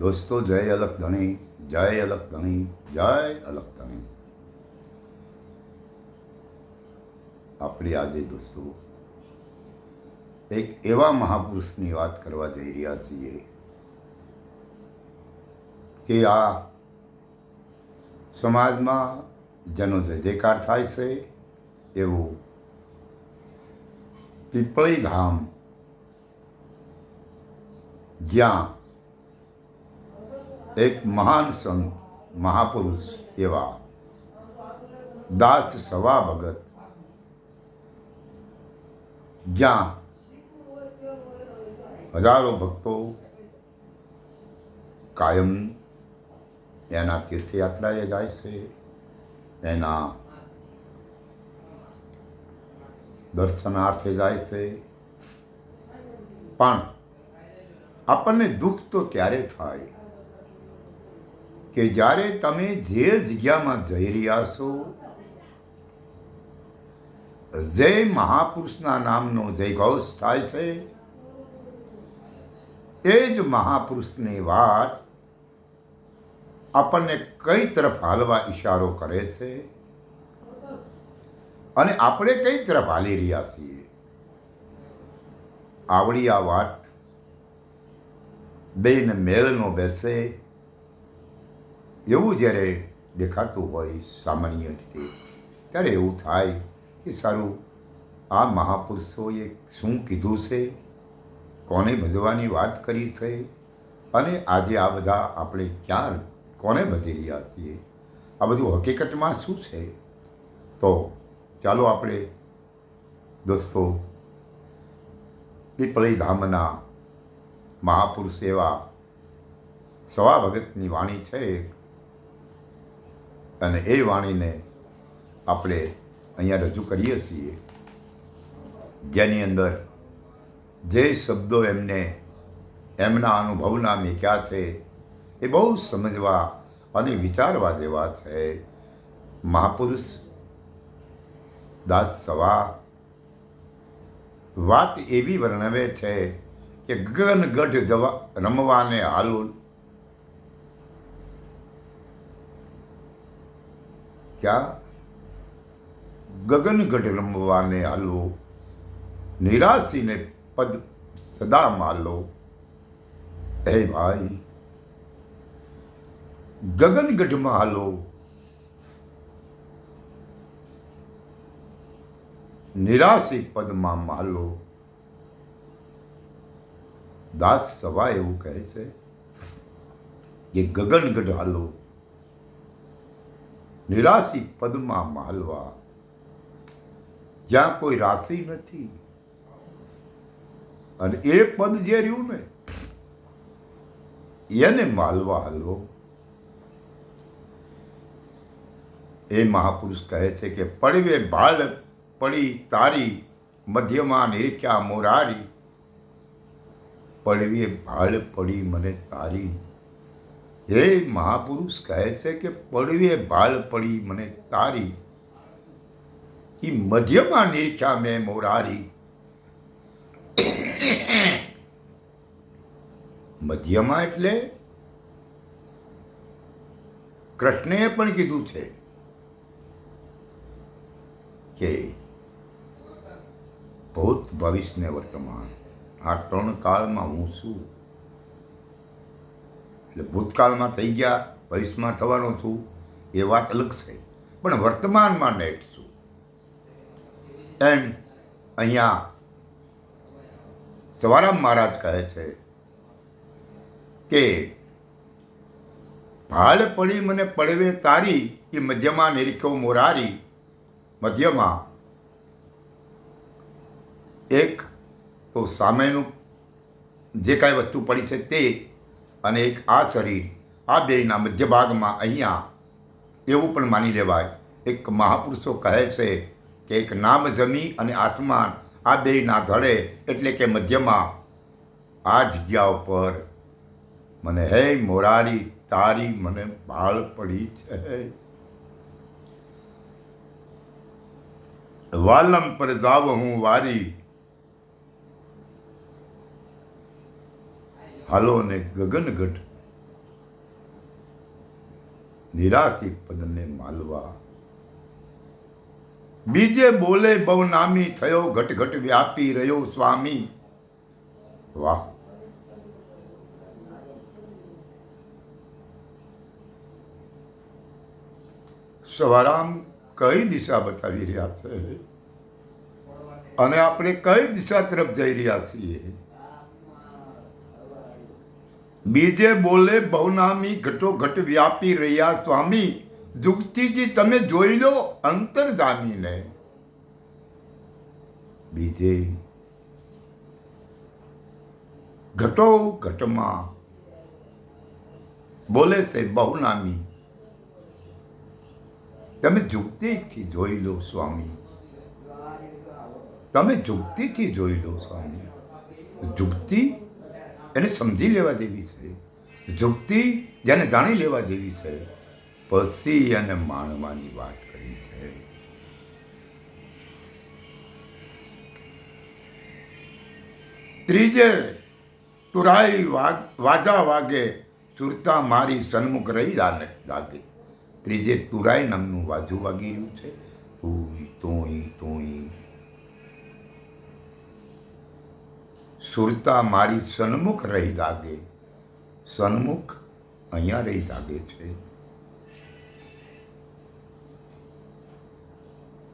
દોસ્તો, જય અલક ધણી, જય અલક ધણી, જય અલક ધણી. આપણે આજે દોસ્તો, એક એવા મહાપુરુષની વાત કરવા જઈ રહ્યા છીએ કે આ સમાજમાં જેનો જય જયકાર થાય છે, એવું પીપળી ધામ જ્યાં એક મહાન સંત, મહાપુરુષ એવા દાસ સવા ભગત. જ્યાં હજારો ભક્તો કાયમ એના તીર્થયાત્રાએ જાય છે, એના દર્શનાર્થે જાય છે. પણ આપણને દુઃખ તો ત્યારે થાય કે જ્યારે તમે જે જગ્યામાં જઈ રહ્યા છો જય મહાપુરુષના નામનો જયઘોષ થાય છે, એ જ મહાપુરુષની વાત આપણને કઈ તરફ હાલવા ઈશારો કરે છે? અને આપણે કઈ તરફ હાલી રહ્યા છીએ? આવડી આ વાત બેન મેળનો બેસે એવું જ્યારે દેખાતું હોય સામાન્ય રીતે, ત્યારે એવું થાય કે સારું, આ મહાપુરુષોએ શું કીધું છે? કોને ભજવાની વાત કરી છે? અને આજે આ બધા આપણે ક્યાં, કોને ભજી રહ્યા છીએ? આ બધું હકીકતમાં શું છે? તો ચાલો આપણે, દોસ્તો પીપળી ધામના મહાપુરુષ એવા સવા ભગતની વાણી છે અને એ વાણીને આપણે અહીંયા રજૂ કરીએ છીએ. જેની અંદર જે શબ્દો એમને એમના અનુભવના મેક્યા છે, એ બહુ સમજવા અને વિચારવા જેવા છે. મહાપુરુષ, દાસ સવા, વાત એવી વર્ણવે છે કે ગગનગઢ જવા રમવાને હાલું ક્યાં ગગનગઢ રમવાને હાલો નિરાશીને પદ સદા માલો હે ભાઈ ગગનગઢમાં હાલો નિરાશી પદમાં માલો દાસ સભા એવું કહે છે કે ગગનગઢ હાલો નિરાશી પદમાં માલવા. જ્યાં કોઈ રાશિ નથી. અને એ પદ જે રહ્યું ને, એને માલવા હલવો. એ મહાપુરુષ કહે છે કે, પડવે બાળક, પડી તારી, મધ્યમાં નિરીખ્યા મોરારી. પડવે ભાળ પડી મને તારી હે મહાપુરુષ, કહે છે કે પડવે ભાલ પડી મને તારી. એ મધ્યમાં નિરીક્ષા મેં મોરારી. મધ્યમાં એટલે કૃષ્ણએ પણ કીધું છે કે ભૂત ભવિષ્ય ને વર્તમાન. આ ત્રણ કાળમાં હું છું. એટલે ભૂતકાળમાં થઈ ગયા ભવિષ્યમાં થવાનો છું, એ વાત અલગ છે. પણ વર્તમાનમાં નેટ છું. એમ અહીંયા સવારામ મહારાજ કહે છે કે, ભાલ પડી મને પડવે તારી, એ મધ્યમાં નિરીખ્યો મોરારી. મધ્યમાં એક તો સામેનું જે કાંઈ વસ્તુ પડી છે તે અને એક આ શરીર, આ દેહના મધ્ય ભાગમાં અહીંયા, એવું પણ માની લેવાય. એક મહાપુરુષો કહે છે કે એક નામ જમી અને આસમાન આ દેહના ધડે એટલે કે મધ્યમાં આ જગ્યા ઉપર. મને હે મોરારી, તારી મને ભાળ પડી છે. વાલમ પર જાવ હું વારી હાલો ને ગગનગઢ. નિરાશી પદને માલવા. બીજે બોલે બહુ નામી થયો ઘટ ઘટ વ્યાપી રહ્યો સ્વામી. વાહ. સવારામ કઈ દિશા બતાવી રહ્યા છે? અને આપણે કઈ દિશા તરફ જઈ રહ્યા છીએ? બીજે બોલે, બહુનામી ઘટો ઘટ વ્યાપી રહ્યા સ્વામી. જુગતીજી તમે જોઈ લો અંતરજામીને બીજે ઘટો ઘટમાં બોલે છે, બહુનામી. તમે જુગતીથી જોઈ લો સ્વામી. તમે જુગતીથી જોઈ લો સ્વામી. જુગતી એને સમજી લેવા જેવી છે. જુગતી જેને જાણી લેવા જેવી છે. પછી એને માણવાની વાત કરી છે. ત્રીજે, તુરાઈ વાજા વાગે સુરતા મારી સન્મુખ રહી લાગે ત્રીજે, તુરાઈ નામનું વાજુ વાગી રહ્યું છે. તોય તોય તોઈ સુરતા મારી સન્મુખ રહી લાગે સન્મુખ અહીંયા રહી લાગે છે.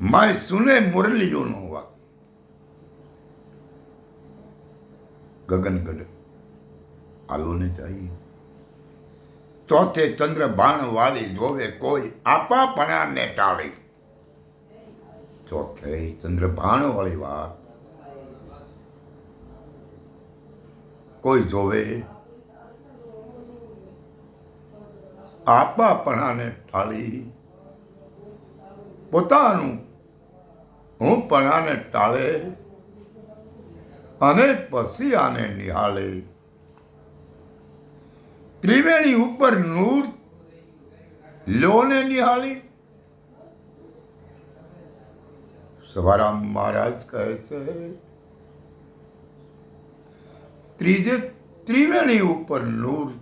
માય સુને મુરલીઓનો વાક ગગનગઢ આલોને જાય. ચોથે ચંદ્ર બાણ વાળી જોવે કોઈ આપાપણાને ટાળે. ચોથે ચંદ્ર બાણ વાળી વાત કોઈ જોવે. આપાપણાને ટાળી. પોતાનું હું પણાને ટાળે અને પછી આને નિહાળે. ત્રિવેણી ઉપર નૂર લોને નિહાળી. સવારામ મહારાજ કહે છે ત્રીજે ત્રિવેણી ઉપર નૂર.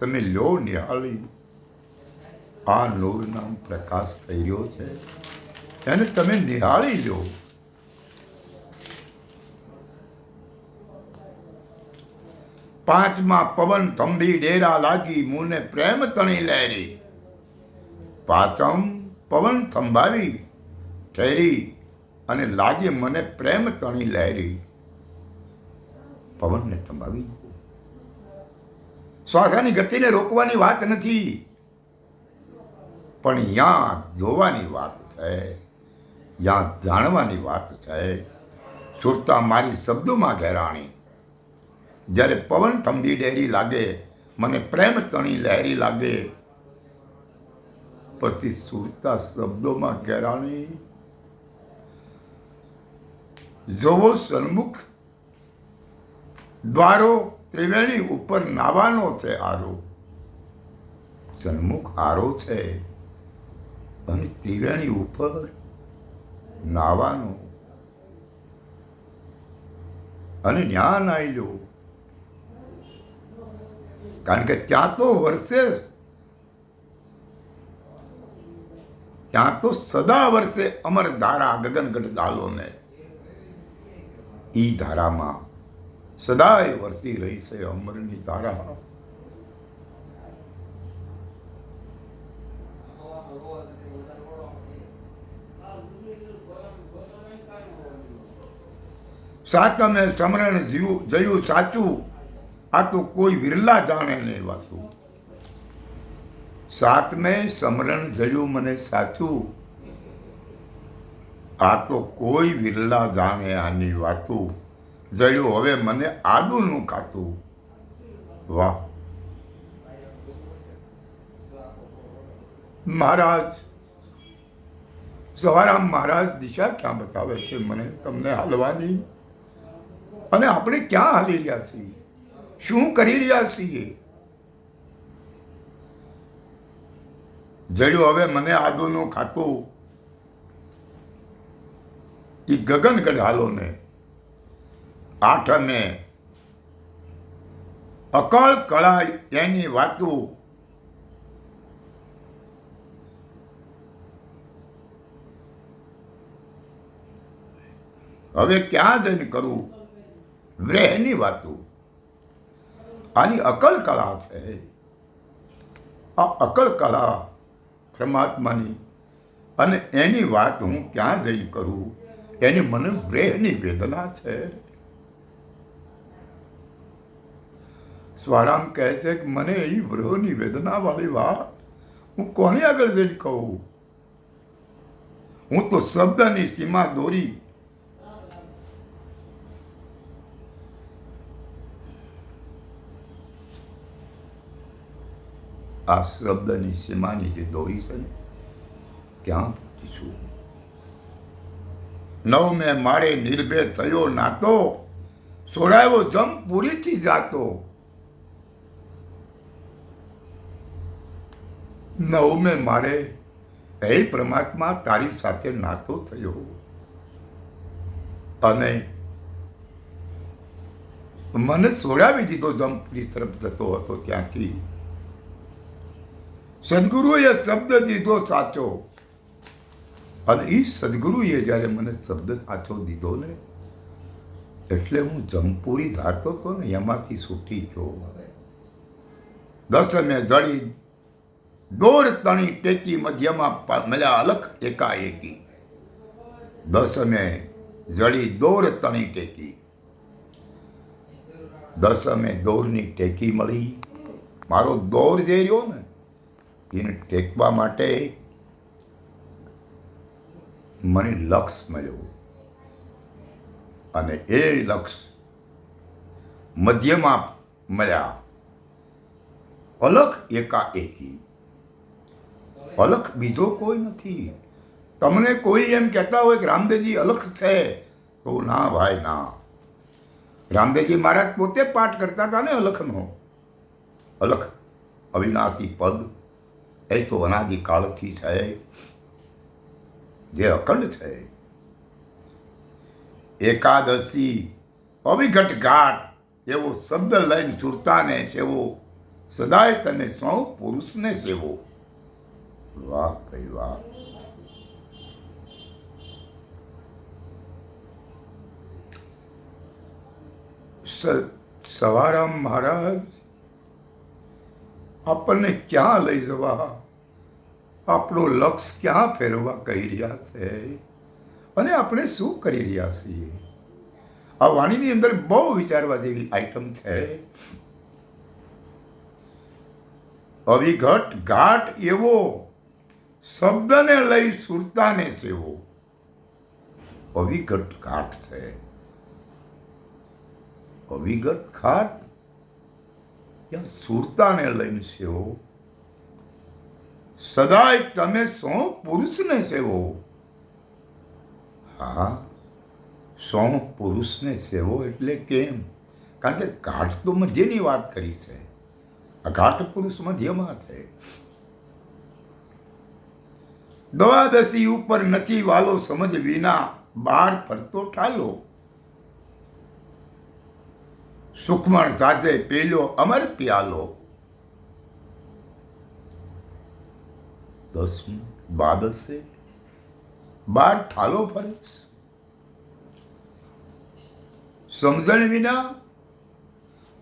તમે લો નિહાળી આ નૂર નામ પ્રકાશ થઈ રહ્યો છે. એને તમે નિહાળી લો. પાંચમાં પવન થંભી ડેરા લાગી, મુને પ્રેમ તણી લહેરી. પાંચમ પવન થંભાવી, ઠેરી અને લાગે મને પ્રેમ તણી લહેરી. પવનને થંભાવી શ્વાસાની ગતિને રોકવાની વાત નથી. પણ યા જોવાની વાત છે. યાં જાણવાની વાત છે. સુરતા મારી શબ્દોમાં ઘેરાણી. જ્યારે પવન થંભી ડેરી લાગે, મને પ્રેમ તણી લહેરી લાગે. પછી સુરતા શબ્દોમાં ઘેરાણી. જોવો સન્મુખ દ્વારો ત્રિવેણી ઉપર નાવાનો છે આરો. સન્મુખ આરો છે અને ત્રિવેણી ઉપર નાવાનો. અને ન્યા આવી જવું કારણ કે ત્યાં તો વર્ષે ત્યાં તો સદા વર્ષે અમર ધારા ગગનગઢ ડાલોને ઈ ધારામાં સદાય વરસી રહી છે અમરની તારા સાતમે સમરણ જીવું જયું સાચું. આ તો કોઈ વિરલા જાણે નહીં વાતું. સાતમે સમરણ જયું મને સાચું. આ તો કોઈ વિરલા જાણે આની વાતું. જયું હવે મને આદુનું ખાતું વાહ. મહારાજ. સવારામ મહારાજ દિશા ક્યાં બતાવે છે મને તમને હાલવાની? અને આપણે ક્યાં હાલી રહ્યા છીએ? શું કરી રહ્યા છીએ? જડ્યું, હવે મને આદુનું ખાતું એ ગગનગઢ હાલો ને આઠમે અકળ કળા એની વાતો. હવે ક્યાં જઈને કરવું વ્રેહની વાતો. આની અકલ કળા છે. આ અકલ કળા પરમાત્માની. અને એની વાત હું ક્યાં જઈ કરું? એની મને વ્રેહની વેદના છે. સ્વારામ કહે છે કે મને એ વ્રહની વેદના વાળી વાત હું કોની આગળ જઈને કહું? હું તો શબ્દની સીમા દોરી. આ શબ્દની સીમાની જે દોરી છે ને, ક્યાં પહોંચીશું નવ મેં મારે નિર્ભય થયો નાતો છોડાયો જમ પૂરીથી જાતો. નવ મેં મારે હે પરમાત્મા તારી સાથે નાતો થયો. અને મને છોડાવી દીધો જમપુરી તરફ જતો હતો ત્યાંથી. સદગુરુએ શબ્દ દીધો સાચો. અને એ સદગુરુએ જ્યારે મને શબ્દ સાચો દીધો ને, એટલે હું જમપુરી ધારતો હતો ને એમાંથી છૂટી ગયો. દસમે જડી દોર તણી ટેકી મધ્યમાં મળ્યા અલખ એકાએકી. દસમે જડી દોર તણી ટેકી. દસમે દોરની ટેકી મળી. મારો દોર જે રહ્યો ને, એને ટેકવા માટે મને લક્ષ મળ્યો. અને એ લક્ષ મધ્યમાં મળ્યા. અલખ એકાએકી. અલખ બીજો કોઈ નથી. તમને કોઈ એમ કહેતા હોય કે રામદેવજી અલખ છે, તો ના ભાઈ, ના. રામદેવજી મહારાજ પોતે પાઠ કરતા હતા ને અલખનો. અલખ, અવિનાશી પદ, એ તો અનાદિકાળથી છે. જે અખંડ છે. એકાદશી, અવિઘટ ઘાટ, એવો શબ્દ લઈને સુરતાને સેવો, સદાય તને સૌ પુરુષને સેવો. વાહ, ભાઈ વાહ. સવારામ મહારાજ, આપણને ક્યાં લઈ જવા? આપણો લક્ષ ક્યાં ફેરવવા કહી રહ્યા છે? અને આપણે શું કરી રહ્યા છીએ? આ વાણીની અંદર બહુ વિચારવા જેવી આઈટમ છે. અવિઘટ ઘાટ એવો શબ્દને લઈ સુરતાને સેવો. અવિગત ઘાટ છે. અવિગત ઘાટ? ત્યાં સુરતાને લઈને સેવો. સદાય તમે સો પુરુષને સેવો. હા, સો પુરુષને સેવો એટલે કેમ? કારણ કે ઘાટ તો મધ્યની વાત કરી છે. આ ઘાટ પુરુષ મધ્યમાં છે. દ્વાદશી ઉપર નથી વાલો સમજ વિના બાર ફરતો ઠાલો. સુખમણ સાથે પેલો અમર પ્યાલો. દસમું દ્વાદશે. બાર ઠાલો ફરસ સમજણ વિના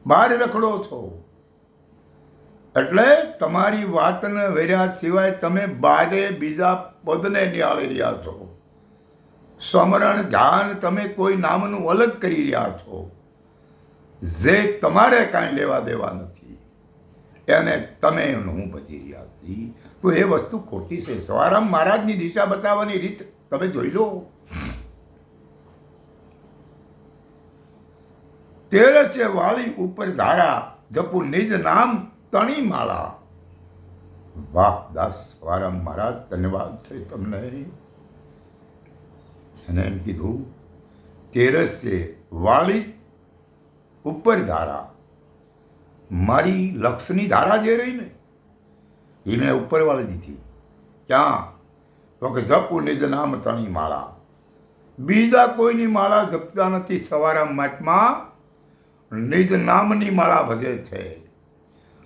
બાર રખડો છો. એટલે તમારી વાતને વેર્યા સિવાય તમે બારે બીજા પદને નિહાળી રહ્યા છો. સ્મરણ ધ્યાન તમે કોઈ નામનું અલગ કરી રહ્યા છો. જે તમારે કાંઈ લેવા દેવા નથી. એને તમે હું ભજી રહ્યા છીએ તો એ વસ્તુ ખોટી છે. સવારામ મહારાજની દિશા બતાવવાની રીત તમે જોઈ લો. તેરસે વાળી ઉપર ધારા જપુ નિજ નામ તણી માળા વાહ, દાસ સવારામ મહારાજ ધન્યવાદ છે તમને. એને એમ કીધું, તેરસ છે વાળી ઉપર ધારા મારી લક્ષની ધારા જે રહી ને એ ઉપર વાળી દીધી. ક્યાં? તો કે જપુ નિજ નામ તણી માળા બીજા કોઈની માળા જપતા નથી, સવારા મહાત્મા નિજ નામની માળા ભજે છે.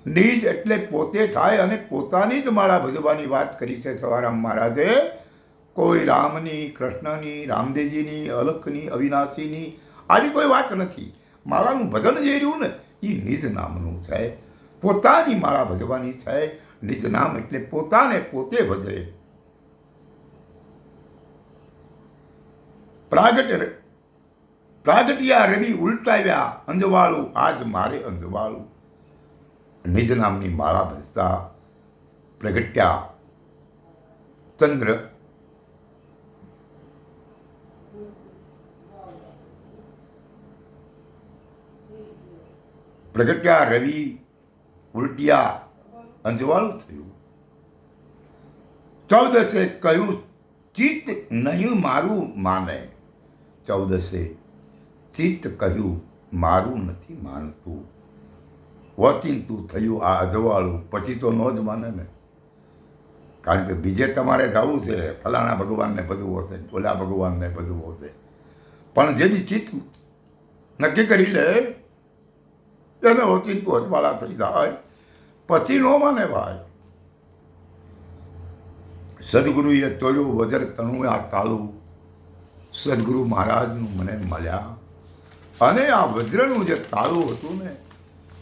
નિજ એટલે પોતે થાય અને પોતાની જ માળા ભજવાની વાત કરી છે સવારામ મહારાજે. કોઈ રામની, કૃષ્ણની, રામદેવજીની, અલખની, અવિનાશીની આવી કોઈ વાત નથી. માળાનું ભજન જે રહ્યું ને એ નિજ નામનું છે. પોતાની માળા ભજવાની છે. નિજ નામ એટલે પોતાને પોતે ભજે. પ્રાગટ પ્રાગટિયા રવિ ઉલટાવ્યા અંજવાળું, આજ મારે અંજવાળું. નિજ નામની માળા ભજતા પ્રગટ્યા ચંદ્ર પ્રગટ્યા રવિ ઉલટિયા અંજવાળું થયું. ચૌદસે કહ્યું, ચિત્ત નહીં મારું માને. ચૌદસે ચિત્ત કહ્યું, મારું નથી માનતું. વચિંતું થયું આ અજવાળું, પછી તો ન જ માને ને. કારણ કે બીજે તમારે જવું છે, ફલાણા ભગવાનને બધું હશે ઓલા ભગવાનને બધું હશે. પણ જેની ચિત્ત નક્કી કરી લે, તેને ઓચિંતું અજવાળા થઈ જાય, પછી ન માને ભાઈ. સદગુરુએ તોડ્યું વજર તણું આ તાલું સદગુરુ મહારાજનું મને મળ્યા. અને આ વજ્રનું જે તાળું હતું ને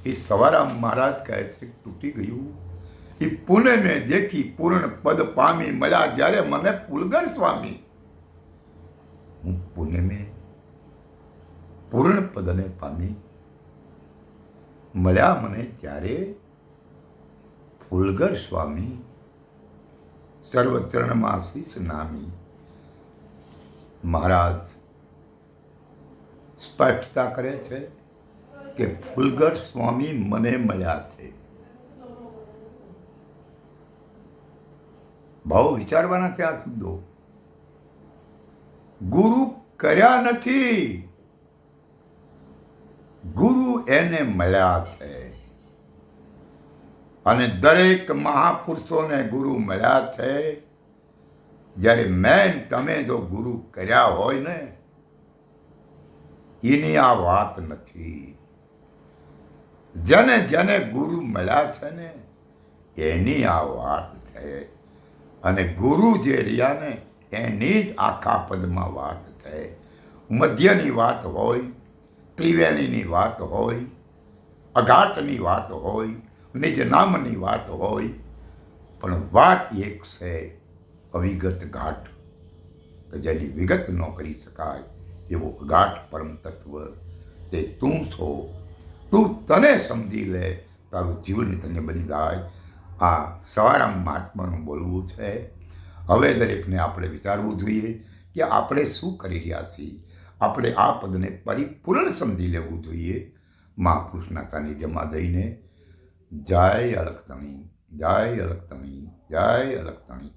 એ સવારા મહારાજ કહે છે, તૂટી ગયું. એ પુનઃને દેખી પૂર્ણ પદ પામી મળ્યા, જ્યારે મને પુલગર સ્વામી, હું પુનઃને પૂર્ણ પદને પામી મળ્યા મને ત્યારે ફુલગર સ્વામી સર્વચરણમાં શીશ નામી મહારાજ સ્પષ્ટતા કરે છે કે ફુલગર સ્વામી મને મળ્યા છે. ભાવ વિચારવાના છે આ શબ્દો. ગુરુ કર્યા નથી. ગુરુ એને મળ્યા છે. અને દરેક મહાપુરુષોને ગુરુ મળ્યા છે. જ્યારે મેં તમે જો ગુરુ કર્યા હોય ને, એની આ વાત નથી. જેને જેને ગુરુ મળ્યા છે ને, એની આ વાત છે. અને ગુરુ જે રહ્યા ને, એની જ આખા પદમાં વાત છે. મધ્યની વાત હોય, ત્રિવેણીની વાત હોય અઘાટની વાત હોય નિજ નામની વાત હોય, પણ વાત એક છે, અવિગત ઘાટ. કે જેની વિગત ન કરી શકાય, એવો અઘાટ પરમ તત્વ તે તું છો તું તને સમજી લે. તારું જીવન તને બની જાય. આ સવારામ મહાત્માનું બોલવું છે. હવે દરેકને આપણે વિચારવું જોઈએ કે આપણે શું કરી રહ્યા છીએ. આપણે આ પદને પરિપૂર્ણ સમજી લેવું જોઈએ. મહાપુરુષના સાનિધ્યમાં જઈને જય અલખતણી જય અલખતણી જય અલખતણી